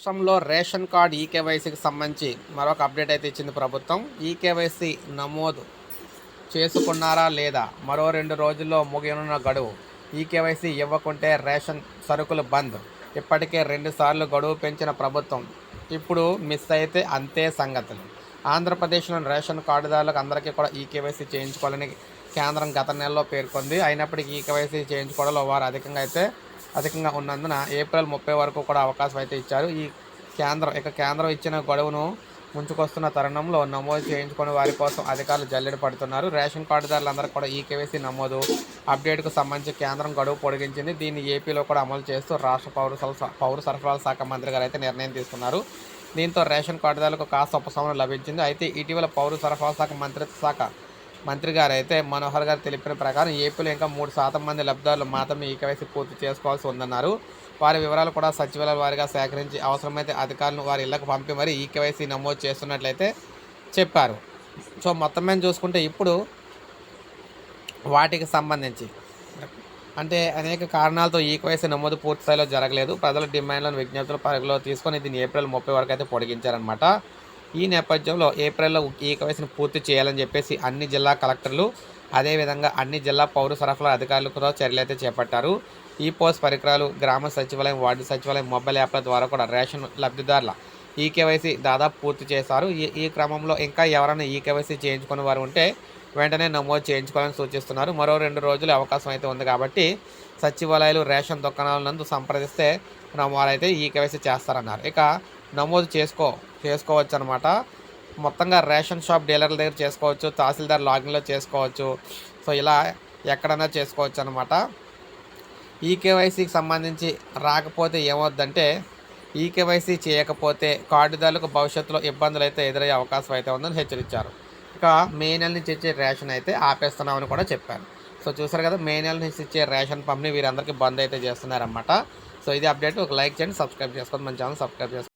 రాష్ట్రంలో ration card ఈకేవైసీకి సంబంధించి మరొక అప్డేట్ అయితే ఇచ్చింది ప్రభుత్వం. ఈకేవైసీ నమోదు చేసుకున్నారా లేదా? మరో రెండు రోజుల్లో ముగియనున్న గడువు. ఈకేవైసీ ఇవ్వకుంటే రేషన్ సరుకులు బంద్. ఇప్పటికే రెండుసార్లు గడువు పెంచిన ప్రభుత్వం. ఇప్పుడు మిస్ అయితే అంతే సంగతులు ఆంధ్రప్రదేశ్లోని రేషన్ కార్డుదారులకు అందరికీ కూడా ఈకేవైసీ చేయించుకోవాలని కేంద్రం గత నెలలో పేర్కొంది. అయినప్పటికీ ఈకేవైసీ చేయించుకోవడంలో వారు అధికంగా అయితే అధికంగా ఉన్నందున ఏప్రిల్ ముప్పై వరకు కూడా అవకాశం అయితే ఇచ్చారు. ఈ కేంద్రం ఇక కేంద్రం ఇచ్చిన గడువును ముంచుకొస్తున్న తరుణంలో నమోదు చేయించుకునే వారి కోసం అధికారులు జల్లెడ పడుతున్నారు. రేషన్ కార్డుదారులందరూ కూడా ఈ కేవైసీ నమోదు అప్డేట్కు సంబంధించి కేంద్రం గడువు పొడిగించింది. దీన్ని ఏపీలో కూడా అమలు చేస్తూ రాష్ట్ర పౌర పౌర సరఫరాల శాఖ మంత్రి గారు అయితే నిర్ణయం తీసుకున్నారు. దీంతో రేషన్ కార్డుదారులకు కాస్త ఉపశమనం లభించింది. అయితే ఇటీవల పౌర సరఫరాల శాఖ మంత్రిత్వ శాఖ మంత్రి గారు అయితే మనోహర్ గారు తెలిపిన ప్రకారం ఏపీలో ఇంకా మూడు శాతం మంది లబ్ధిదారులు మాత్రమే ఈ కేవైసీ పూర్తి చేసుకోవాల్సి ఉందన్నారు. వారి వివరాలు కూడా సచివాలయ వారిగా సేకరించి అవసరమైతే అధికారులను వారి ఇళ్ళకు పంపి మరి ఈ కేవైసీ నమోదు చేస్తున్నట్లయితే చెప్పారు. సో మొత్తం మీద చూసుకుంటే ఇప్పుడు వాటికి సంబంధించి అంటే అనేక కారణాలతో ఈ కేవైసీ నమోదు పూర్తి స్థాయిలో జరగలేదు. ప్రజల డిమాండ్లను విజ్ఞప్తుల పరిగణలో తీసుకొని దీన్ని ఏప్రిల్ ముప్పై వరకు అయితే పొడిగించారనమాట ఈ నేపథ్యంలో ఏప్రిల్లో ఈ కేవైసీని పూర్తి చేయాలని చెప్పేసి అన్ని జిల్లా కలెక్టర్లు అదేవిధంగా అన్ని జిల్లా పౌర సరఫరా అధికారులు కూడా చర్యలు అయితే చేపట్టారు. ఈ పోస్ట్ పరికరాలు గ్రామ సచివాలయం వార్డు సచివాలయం మొబైల్ యాప్ల ద్వారా కూడా రేషన్ లబ్ధిదారుల ఈ కేవైసీ దాదాపు పూర్తి చేశారు. ఈ ఈ క్రమంలో ఇంకా ఎవరైనా ఈ కేవైసీ చేయించుకునే వారు ఉంటే వెంటనే నమోదు చేయించుకోవాలని సూచిస్తున్నారు. మరో రెండు రోజులు అవకాశం అయితే ఉంది కాబట్టి సచివాలయాలు రేషన్ దుకాణాల నందు సంప్రదిస్తే వారైతే ఈ కేవైసీ చేస్తారన్నారు. ఇక నమోదు చేసుకో చేసుకోవచ్చు అనమాట మొత్తంగా రేషన్ షాప్ డీలర్ల దగ్గర చేసుకోవచ్చు తహసీల్దార్ లాగిన్లో చేసుకోవచ్చు. సో ఇలా ఎక్కడైనా చేసుకోవచ్చు అనమాట ఈ కేవైసీకి సంబంధించి రాకపోతే ఏమవుద్దంటే ఈ కేవైసీ చేయకపోతే కార్డుదారులకు భవిష్యత్తులో ఇబ్బందులు అయితే ఎదురయ్యే అవకాశం అయితే ఉందని హెచ్చరించారు. ఇక మే నెల నుంచి ఇచ్చే రేషన్ అయితే ఆపేస్తున్నామని కూడా చెప్పారు. సో చూసారు కదా మే నెల నుంచి ఇచ్చే రేషన్ పంపిణీ వీరందరికీ బంద్ అయితే చేస్తున్నారన్నమాట. సో ఇది అప్డేట్. ఒక లైక్ చేయండి సబ్స్క్రైబ్ చేసుకోండి మన ఛానల్ సబ్స్క్రైబ్ చేసుకోండి.